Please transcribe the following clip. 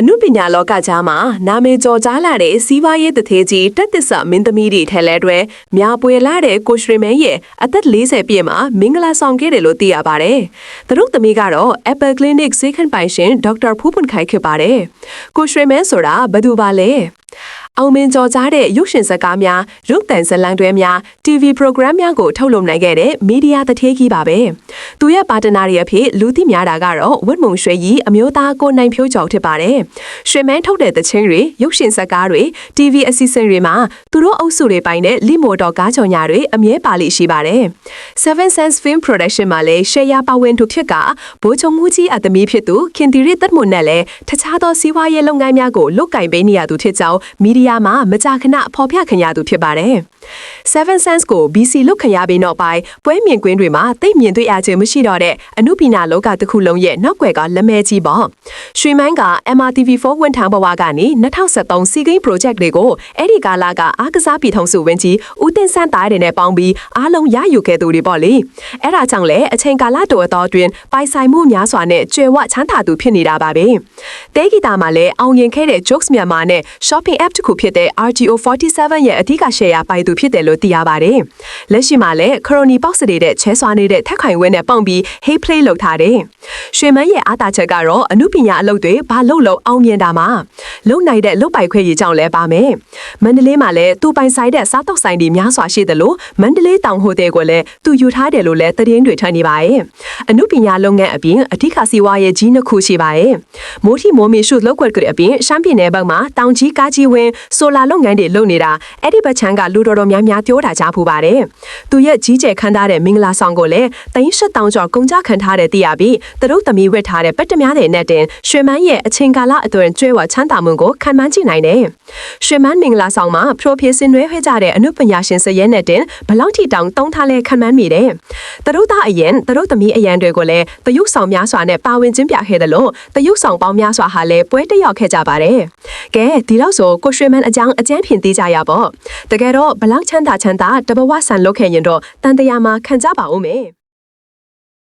အနုပညာလောကကြားမှာနာမည်ကျော်ကြားလာတဲ့စီးပွားရေးတထေးကြီးတက်သစ္စာမင်းသမီးတွေထဲလဲတွဲမြာပွေလာတဲ့ကိုရွှေမန်းရဲ့အသက်40ပြည့်မှာမင်္ဂလာဆောင်ခဲ့တယ်လို့သိရပါတယ်။သူတို့သမီးကတော့ Apple Clinic ဆေးခန်းပိုင်ရှင်ဒေါက်တာဖူးပွန်ခိုင်ဖြစ်ပါတယ်။ကိုရွှေမန်းဆိုတာဘယ်သူပါလဲ။ အောင်မင်ကျော်ကြားတဲ့ရုပ်ရှင်ဇာတ်ကားများရုပ်သံဇာတ်လမ်းတွဲများ TV program များကိုထုတ်လုပ်နိုင်ခဲ့တဲ့မီဒီယာတထေးကြီးပါပဲ။သူရဲ့ပါတနာတွေအဖြစ်လူသိများတာကတော့ဝတ်မုံရွှေကြီးအမျိုးသားကိုနိုင်ဖြိုးကျော်ဖြစ်ပါတယ်။ရွှေမန်းထုတ်တဲ့သချင်းတွေရုပ်ရှင်ဇာတ်ကားတွေ TV အစီအစဉ်တွေမှာသူတို့အုပ်စုတွေပိုင်တဲ့လိမိုတော်ကားချော်ညာတွေအမြဲပါလိရှိပါတယ်။ Seven Sense Film Production မှာလည်းရှယ်ယာပါဝင်သူဖြစ်ကဘိုးချုံမှုကြီးအသမီးဖြစ်သူခင်တီရစ်သက်မွန်နဲ့လည်းတခြားသောစီးပွားရေးလုပ်ငန်းများကိုလုပ်ကင်ပေးနေရသူဖြစ်ကြောင်းမီဒီယာမှာမကြာခဏဖော်ပြခံရသူဖြစ်ပါတယ်။ Seven Sense ကို BC လုတ်ခံရပြီးနောက်ပိုင်းပွဲမြင်ကွင်းတွေမှာသိပ်မြင်တွေ့ရခြင်းမရှိတော့တဲ့အမှုပညာလောကတစ်ခုလုံးရဲ့နောက်ွယ်ကလက်မဲကြီးပေါ့။ရွှေမန်းက MRTV4 ဝန်ထမ်းဘဝကနေ2023စီဂိမ်း project တွေကိုအဲ့ဒီကာလကအားကစားပြည်ထောင်စုဝန်ကြီးဦးတင်ဆန်းသားတွေနဲ့ပေါင်းပြီးအားလုံးရယူခဲ့သူတွေပေါ့လေ။အဲ့ဒါကြောင့်လည်းအချိန်ကာလတိုအတော်အတွင်းပိုင်ဆိုင်မှုများစွာနဲ့ကျွယ်ဝချမ်းသာသူဖြစ်နေတာပါပဲ။တဲဂီတာမှာလည်းအောင်ရင်ခဲ့တဲ့ Jokes မြန်မာနဲ့ shopping app တစ်ခုဖြစ်တဲ့ RGO 47ရဲ့အဓိက share ပိုင်သူဖြစ်တယ်လို့သိရပါတယ်။လက်ရှိမှာလည်း Crony Box တွေတဲ့ချဲဆွာနေတဲ့ထက်ခိုင်ဝဲနဲ့ပေါင်ပြီး Hey Play လုပ်ထားတယ်။ ရွှေမန်းရဲ့အားသာချက်ကတော့အမှုပညာအလုပ်တွေဘာလုပ်လို့အောင်မြင်တာမှာလုံနိုင်တဲ့လုပ်ပိုက်ခွင့်ရကြောင်းလဲပါမယ်။မန္တလေးမှာလည်းသူပိုင်ဆိုင်တဲ့စားတောက်ဆိုင်တွေများစွာရှိတယ်လို့မန္တလေးတောင်ဟိုတယ်ကိုလည်းသူယူထားတယ်လို့လည်းသတင်းတွေထွက်နေပါရဲ့။အမှုပညာလုပ်ငန်းအပြင်အဓိကစီးပွားရေးကြီးနှစ်ခုရှိပါရဲ့။မိုးထီမိုးမီရှုလောက်ွက်ကအပြင်ရှမ်းပြည်နယ်ဘက်မှာတောင်ကြီးကားကြီးဝင်းဆိုလာလုပ်ငန်းတွေလုပ်နေတာအဲ့ဒီဘက်ချမ်းကလူတော်တော်များများပြောတာကြားဖူးပါတယ်။သူရဲ့ကြီးကျယ်ခမ်းထားတဲ့မင်္ဂလာဆောင်ကိုလည်းသိန်းရှစ်တောင်ကျော်ကုန်ကြခံထားတဲ့သိရပြီးသူတို့သမီးဝက်ထားတဲ့ပက်တများတဲ့နဲ့တင်ရွှေမန်းရဲ့အချိန်ကာလအတွင်းကျွဲဝချမ်းသာမှုကိုခံမှန်းကြည့်နိုင်တယ်။ရွှေမန်းမင်္ဂလာဆောင်မှာပရိုဖက်ဆင်နွဲခွဲကြတဲ့အမှုပညာရှင်စရဲနဲ့တင်ဘလောက်ထိတောင်တုံးထားလဲခံမှန်းမိတယ်။သူတို့သားအရင်သူတို့သမီးအရန်တွေကိုလည်းတရုတ်ဆောင်များစွာနဲ့ပါဝင်ခြင်းပြခဲ့တယ်လို့တရုတ်ဆောင်ပေါင်းများစွာဟာလည်းပွဲတက်ရောက်ခဲ့ကြပါတယ်။ကဲဒီတော့ဆိုကိုရွှေမန်းအကြောင်းအကျန်းဖြင့်သိကြရပါ့။တကယ်တော့ဘလောက်ချမ်းသာချမ်းသာတဘဝဆန်လုပ်ခဲ့ရင်တော့တန်တရာမှာခံကြပါဦးမယ်။